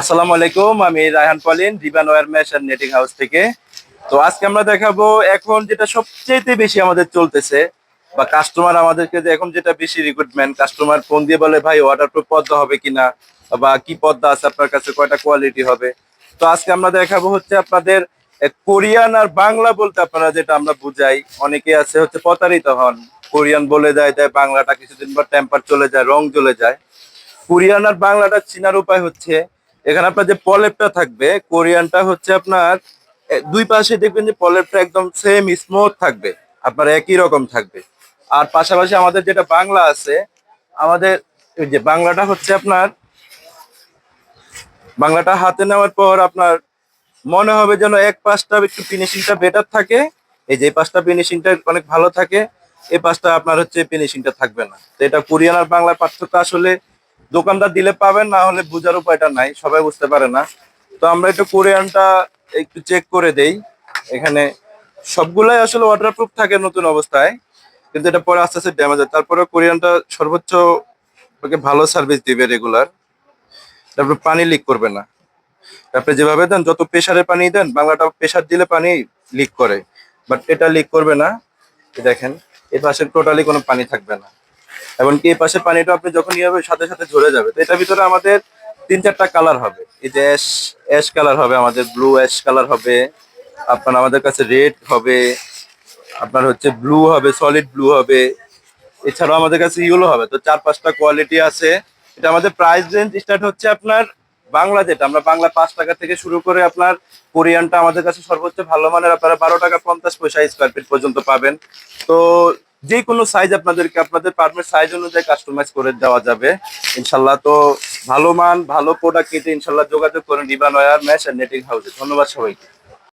আসসালামু আলাইকুম, আমি রায়হান পলিন রিবান ওয়ার ম্যাশ আর নেটিং হাউস থেকে। তো আজকে আমরা দেখাবো এখন যেটা সবচেয়ে বেশি আমাদের চলতেছে, বা কাস্টমার আমাদেরকে এখন যেটা বেশি রিক্রুটমেন্ট কাস্টমার ফোন দিয়ে বলে, ভাই ওয়াটারপ্রুফ পদ্মা হবে কিনা, বা কি পদ্মা আছে আপনার কাছে, কয়টা কোয়ালিটি হবে? তো আজকে আমরা দেখাবো হচ্ছে আপনাদের কোরিয়ান আর বাংলা বলতে আপনারা যেটা আমরা বুঝাই, অনেকে আছে হচ্ছে প্রতারিত হন। কোরিয়ান বলে দেয় দেয় বাংলাটা কিছুদিন পর টেম্পার চলে যায়, রং চলে যায়। কোরিয়ান আর বাংলাটা চিনার উপায় হচ্ছে এখানে আপনার যে পলেপটা থাকবে, কোরিয়ানটা হচ্ছে আপনার দুই পাশে দেখবেন যে পলেপটা একদম সেম স্মুথ থাকবে, আপনার একই রকম থাকবে। আর পাশাপাশি আমাদের যেটা বাংলা আছে, আমাদের যে বাংলাটা হচ্ছে আপনার, বাংলাটা হাতে নেওয়ার পর আপনার মনে হবে যেন এক পাশটা একটু ফিনিশিংটা বেটার থাকে, এই যে পাশটা ফিনিশিংটা অনেক ভালো থাকে, এই পাশটা আপনার হচ্ছে ফিনিশিংটা থাকবে না। তো এটা কোরিয়ান আর বাংলার পার্থক্য আসলে দোকানদার দিলে পাবেন, না হলে বোঝার উপায়টা নাই, সবাই বুঝতে পারে না। তো আমরা একটু কোরিয়ানটা একটু চেক করে দেই। এখানে সবগুলাই আসলে ওয়াটারপ্রুফ থাকে নতুন অবস্থায়, কিন্তু এটা পরে আস্তে আস্তে ড্যামেজ হয়। তারপরে কোরিয়ানটা সর্বোচ্চ ওকে ভালো সার্ভিস দিবে রেগুলার তারপরে পানি লিক করবে না। আপনি যেভাবে দেন, যত প্রেসারে পানি দেন, বাংলাটা প্রেসার দিলে পানি লিক করে বাট এটা লিক করবে না। দেখেন, এই পাশে টোটালি কোনো পানি থাকবে না। এমনকি এই পাশের পানিটা আপনি যখন ইয়ে হবে সাথে সাথে ঝরে যাবে। তো এটার ভিতরে আমাদের তিন চারটা কালার হবে। এই যে অ্যাশ অ্যাশ কালার হবে, আমাদের ব্লু অ্যাশ কালার হবে, আপনার আমাদের কাছে রেড হবে, আপনার হচ্ছে ব্লু হবে সলিড ব্লু হবে, এছাড়াও আমাদের কাছে ইউলো হবে। তো চার পাঁচটা কোয়ালিটি আছে। এটা আমাদের প্রাইস রেঞ্জ স্টার্ট হচ্ছে আপনার বাংলা যেটা, আমরা বাংলা পাঁচ টাকা থেকে শুরু করে আপনার কোরিয়ানটা আমাদের কাছে সর্বোচ্চ ভালো মানের, আপনারা বারো টাকা পঞ্চাশ পয়সা স্কোয়ার ফিট পর্যন্ত পাবেন। তো যে কোনো সাইজ আপনাদেরকে, আপনাদের পারমের সাইজ অনুযায়ী কাস্টমাইজ করে দেওয়া যাবে। ইনশাল্লাহ তো ভালো মান, ভালো প্রোডাক্ট কিনতে ইনশাল্লাহ যোগাযোগ করেন রিবান ওয়ার ম্যাশ আর নেটিং হাউসে ধন্যবাদ সবাইকে।